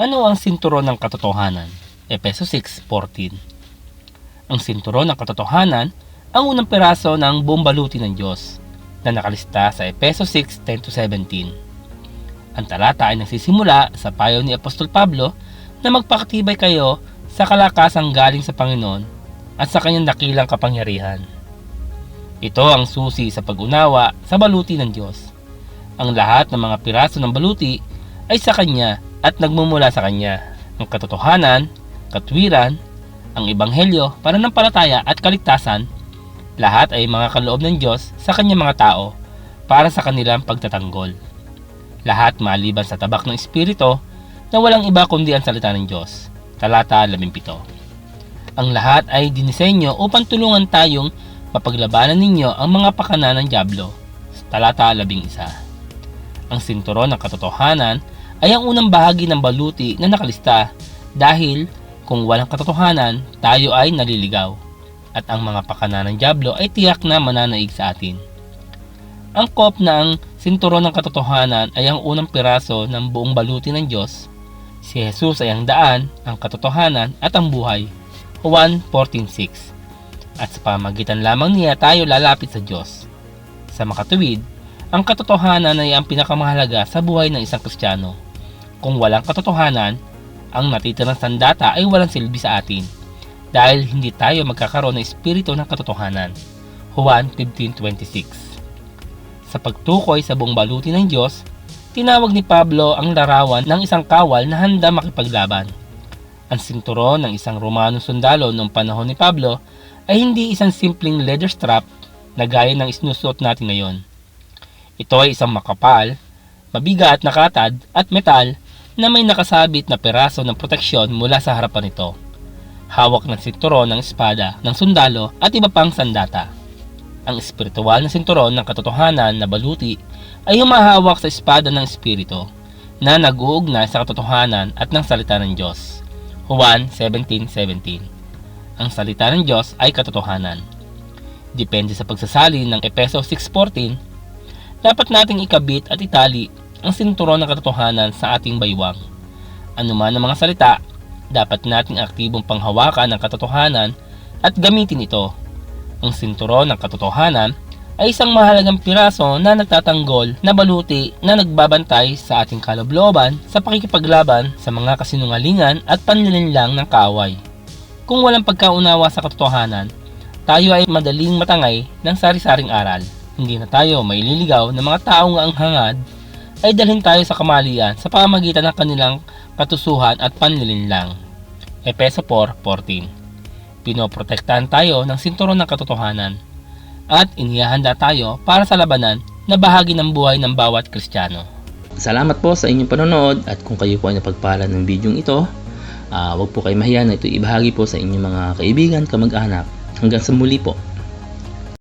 Ano ang sinturon ng katotohanan? Epeso 6.14 Ang sinturon ng katotohanan ang unang piraso ng buong baluti ng Diyos na nakalista sa Epeso 6.10-17. Ang talata ay nagsisimula sa payo ni Apostol Pablo na magpakatibay kayo sa kalakasang galing sa Panginoon at sa kanyang dakilang kapangyarihan. Ito ang susi sa pag-unawa sa baluti ng Diyos. Ang lahat ng mga piraso ng baluti ay sa Kanya at nagmumula sa Kanya. Ang katotohanan, katwiran, ang ebanghelyo, pananampalataya at kaligtasan, lahat ay mga kaloob ng Diyos sa Kanyang mga tao para sa kanilang pagtatanggol. Lahat maliban sa tabak ng Espiritu na walang iba kundi ang salita ng Diyos. Talata 17 Ang lahat ay dinisenyo upang tulungan tayong mapaglabanan ninyo ang mga pakana ng Diablo. Talata 11 Ang sinturon ng katotohanan ay ang unang bahagi ng baluti na nakalista dahil kung walang katotohanan, tayo ay naliligaw at ang mga pakana ng Diablo ay tiyak na mananaig sa atin. Ang kop na ang sinturon ng katotohanan ay ang unang piraso ng buong baluti ng Diyos. Si Jesus ay ang daan, ang katotohanan at ang buhay. Juan 14.6 At sa pamagitan lamang niya tayo lalapit sa Diyos. Sa makatuwid, ang katotohanan ay ang pinakamahalaga sa buhay ng isang Kristiyano. Kung walang katotohanan, ang natitirang sandata ay walang silbi sa atin dahil hindi tayo magkakaroon ng espiritu ng katotohanan. Juan 15.26 Sa pagtukoy sa buong baluti ng Diyos, tinawag ni Pablo ang larawan ng isang kawal na handa makipaglaban. Ang sinturon ng isang Romano sundalo noong panahon ni Pablo ay hindi isang simpleng leather strap na gaya ng isinusot natin ngayon. Ito ay isang makapal, mabigat na katad at metal na may nakasabit na peraso ng proteksyon mula sa harapan nito. Hawak ng sinturon ng espada ng sundalo at iba pang sandata. Ang espiritual na sinturon ng katotohanan na baluti ay humahawak sa espada ng espiritu na nag-uugnay sa katotohanan at ng salita ng Diyos. Juan 17.17 Ang salita ng Diyos ay katotohanan. Depende sa pagsasalin ng Epeso 6.14, dapat nating ikabit at itali ang sinturon ng katotohanan sa ating baywang. Ano man ang mga salita, dapat nating aktibong panghawakan ng katotohanan at gamitin ito. Ang sinturon ng katotohanan ay isang mahalagang piraso na nagtatanggol na baluti na nagbabantay sa ating kalobloban sa pakikipaglaban sa mga kasinungalingan at panlilinlang ng kaaway. Kung walang pagkaunawa sa katotohanan, tayo ay madaling matangay ng sari-saring aral. Hindi na tayo maililigaw ng mga taong ang hangad ay dalhin tayo sa kamalian sa pamagitan ng kanilang katusuhan at panlilinlang. Epeso 4.14 Pinoprotektahan tayo ng sinturon ng katotohanan at inihahanda tayo para sa labanan na bahagi ng buhay ng bawat Kristiyano. Salamat po sa inyong panonood at kung kayo po ay napagpala ng video ito, uh, huwag po kayo mahiya na ito ibahagi po sa inyong mga kaibigan, kamag-anak. Hanggang sa muli po.